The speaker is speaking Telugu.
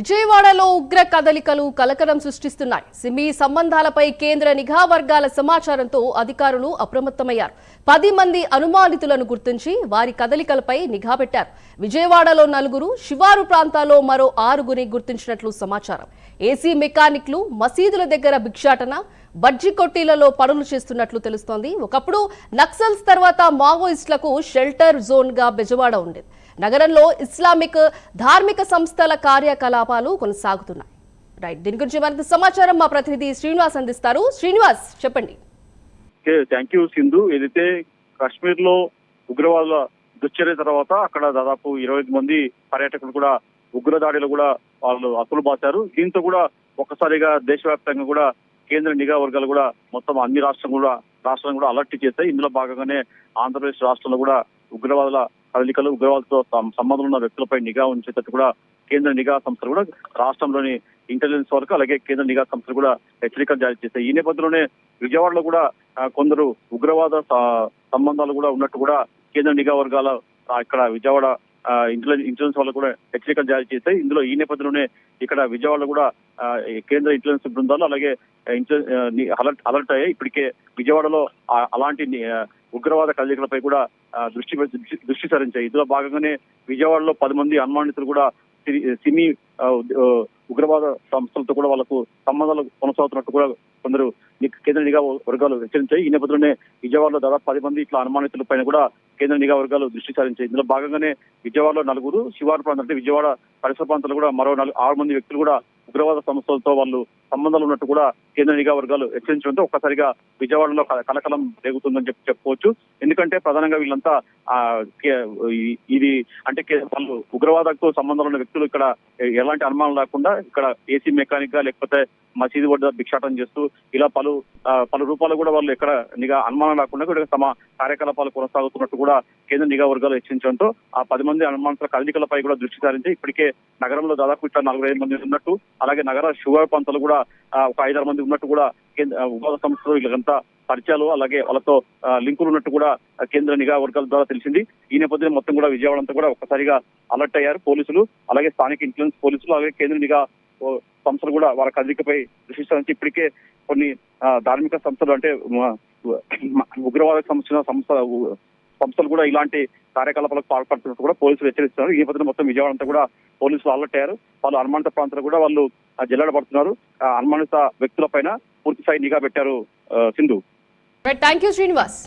విజయవాడలో ఉగ్ర కదలికలు కలకలం సృష్టిస్తున్నాయి. సిమి సంబంధాలపై కేంద్ర నిఘా వర్గాల సమాచారంతో అధికారులు అప్రమత్తమయ్యారు. పది మంది అనుమానితులను గుర్తించి వారి కదలికలపై నిఘా పెట్టారు. విజయవాడలో నలుగురు శివారు ప్రాంతాల్లో మరో ఆరుగురిని గుర్తించినట్లు సమాచారం. ఏసీ మెకానిక్లు మసీదుల దగ్గర భిక్షాటన బజ్జి కొట్టీలలో పనులు చేస్తున్నట్లు తెలుస్తోంది. ఒకప్పుడు నక్సల్స్ తర్వాత మావోయిస్టులకు షెల్టర్ జోన్గా బెజవాడ ఉండేది. నగరంలో ఇస్లామిక్ ధార్మిక సంస్థల కార్యకలాపాలు కొనసాగుతున్నాయి. రైట్ దీని గురించి మరింత సమాచారం మా ప్రతినిధి శ్రీనివాస్ అందిస్తారు. శ్రీనివాస్ చెప్పండి. Thank you Sindhu. ఏదైతే కాశ్మీర్లో ఉగ్రవాదుల దుశ్చర్య తర్వాత అక్కడ దాదాపు ఇరవై ఐదు మంది పర్యాటకులు కూడా ఉగ్రదాడిలో కూడా వాళ్ళు అప్పులు బాశారు దీంతో కూడా ఒక్కసారిగా దేశవ్యాప్తంగా కూడా కేంద్ర నిఘా వర్గాలు కూడా మొత్తం అన్ని రాష్ట్రం కూడా రాష్ట్రం కూడా అలర్ట్ చేశాయి. ఇందులో భాగంగానే ఆంధ్రప్రదేశ్ రాష్ట్రంలో కూడా ఉగ్రవాదుల కదలికలు ఉగ్రవాదులతో సంబంధం ఉన్న వ్యక్తులపై నిఘా ఉంచేటట్టు కూడా కేంద్ర నిఘా సంస్థలు కూడా రాష్ట్రంలోని ఇంటెలిజెన్స్ వరకు అలాగే కేంద్ర నిఘా సంస్థలు కూడా హెచ్చరికలు జారీ చేశాయి. ఈ నేపథ్యంలోనే విజయవాడలో కూడా కొందరు ఉగ్రవాద సంబంధాలు కూడా ఉన్నట్టు కూడా కేంద్ర నిఘా వర్గాల ఇక్కడ విజయవాడ ఇంటెలిజెన్స్ ఇంటెలిజెన్స్ వాళ్ళు కూడా హెచ్చరికలు జారీ చేశాయి. ఇందులో ఈ నేపథ్యంలోనే ఇక్కడ విజయవాడలో కూడా కేంద్ర ఇంటెలిజెన్స్ బృందాలు అలాగే అలర్ట్ అలర్ట్ అయ్యాయి. ఇప్పటికే విజయవాడలో అలాంటి ఉగ్రవాద కదలికలపై కూడా దృష్టి- దృష్టి సారించాయి. ఇందులో భాగంగానే విజయవాడలో పది మంది అనుమానితులు కూడా సినీ ఉగ్రవాద సంస్థలతో కూడా వాళ్ళకు సంబంధాలు కొనసాగుతున్నట్టు కూడా కొందరు కేంద్ర నిఘా వర్గాలు హెచ్చరించాయి. ఈ నేపథ్యంలోనే విజయవాడలో దాదాపు పది మంది ఇట్లా అనుమానితుల పైన కూడా కేంద్ర నిఘా వర్గాలు దృష్టి సారించాయి. ఇందులో భాగంగానే విజయవాడలో నలుగురు శివారు ప్రాంతం అంటే విజయవాడ పరిసర ప్రాంతాలు కూడా మరో నలుగు ఆరు మంది వ్యక్తులు కూడా ఉగ్రవాద సంస్థలతో వాళ్ళు సంబంధాలు ఉన్నట్టు కూడా కేంద్ర నిఘా వర్గాలు హెచ్చరించడంతో ఒక్కసారిగా విజయవాడలో కలకలం రేగుతుందని చెప్పి చెప్పుకోవచ్చు ఎందుకంటే ప్రధానంగా వీళ్ళంతా ఆ కే- ఇది అంటే వాళ్ళు ఉగ్రవాదకు సంబంధాలు ఉన్న వ్యక్తులు ఇక్కడ ఎలాంటి అనుమానం లేకుండా ఇక్కడ ఏసీ మెకానిక్గా లేకపోతే మసీదు వద్ద భిక్షాటం చేస్తూ ఇలా పలు పలు రూపాలు కూడా వాళ్ళు ఎక్కడ నిఘా అనుమానం లేకుండా కూడా తమ కార్యకలాపాలు కొనసాగుతున్నట్టు కూడా కేంద్ర నిఘా వర్గాలు హెచ్చరించడంతో ఆ పది మంది అనుమానితుల కదలికలపై కూడా దృష్టి సారించి ఇప్పటికే నగరంలో దాదాపు ఇట్లా నలభై ఐదు మంది ఉన్నట్టు అలాగే నగర శివ పంతలు కూడా ఒక ఐదారు మంది ఉన్నట్టు కూడా కేంద్ర సంస్థలు వీళ్ళంతా పరిచయాలు అలాగే వాళ్ళతో లింకులు ఉన్నట్టు కూడా కేంద్ర నిఘా వర్గాల ద్వారా తెలిసింది. ఈ నేపథ్యంలో మొత్తం కూడా విజయవాడ అంతా కూడా ఒక్కసారిగా అలర్ట్ అయ్యారు పోలీసులు అలాగే స్థానిక ఇన్ఫ్లుయెన్స్ పోలీసులు అలాగే కేంద్ర నిఘా సంస్థలు కూడా వారి కదలికపై దృష్టి ఇప్పటికే కొన్ని ధార్మిక సంస్థలు అంటే మ- ఉగ్రవాదకు సంబంధించిన సంస్థ సంస్థలు కూడా ఇలాంటి కార్యకలాపాలకు పాల్పడుతున్నట్టు కూడా పోలీసులు హెచ్చరిస్తున్నారు. ఈ నేపథ్యంలో మొత్తం విజయవాడ అంతా కూడా పోలీసులు అలర్ట్ అయ్యారు. వాళ్ళు అనుమానిత ప్రాంతాలు కూడా వాళ్ళు ఆ, జల్లెడ పడుతున్నారు. ఆ, అనుమానిత వ్యక్తుల పైన పూర్తి స్థాయి నిఘా పెట్టారు సింధు. Thank you Srinivas